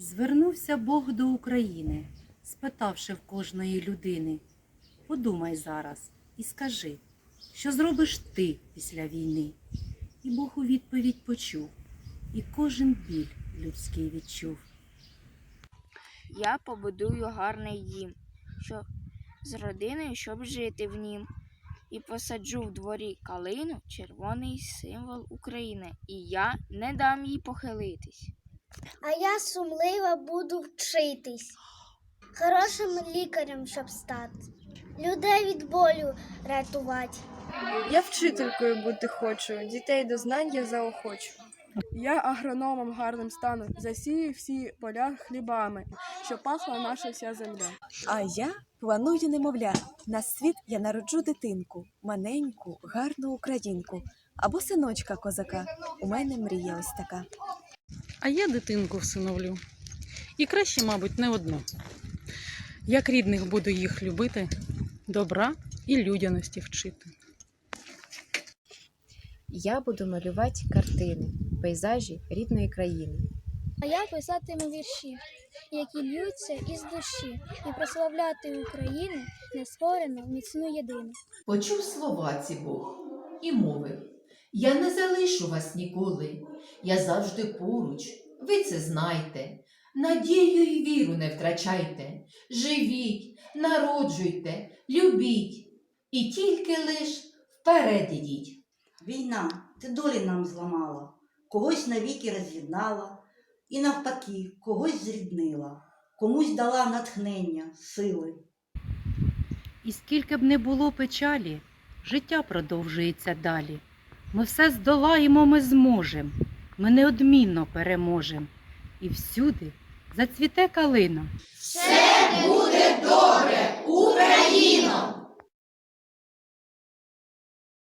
Звернувся Бог до України, спитавши в кожної людини. Подумай зараз і скажи, що зробиш ти після війни? І Бог у відповідь почув, і кожен біль людський відчув. Я побудую гарний дім, щоб з родиною, щоб жити в нім. І посаджу в дворі калину, червоний символ України, і я не дам їй похилитись. А я сумливо буду вчитись, хорошим лікарем, щоб стати, людей від болю рятувати. Я вчителькою бути хочу, дітей до знань я заохочу. Я агрономом гарним стану, засію всі поля хлібами, щоб пахла наша вся земля. А я планую немовля. На світ я народжу дитинку, маленьку, гарну українку або синочка козака. У мене мрія ось така. А я дитинку всиновлю. І краще, мабуть, не одну. Як рідних буду їх любити, добра і людяності вчити. Я буду малювати картини, пейзажі рідної країни. А я писатиму вірші, які льються із душі, і прославляти Україну нескорену, міцну єдину. Почув слова ці Бог і мовив Я не залишу вас ніколи, я завжди поруч, ви це знайте. Надію й віру не втрачайте, живіть, народжуйте, любіть, і тільки лиш вперед ідіть. Війна, ти долі нам зламала, когось навіки роз'єднала, і навпаки, когось зріднила, комусь дала натхнення, сили. І скільки б не було печалі, життя продовжується далі. Ми все здолаємо, ми зможем, ми неодмінно переможемо. І всюди зацвіте калина. Все буде добре!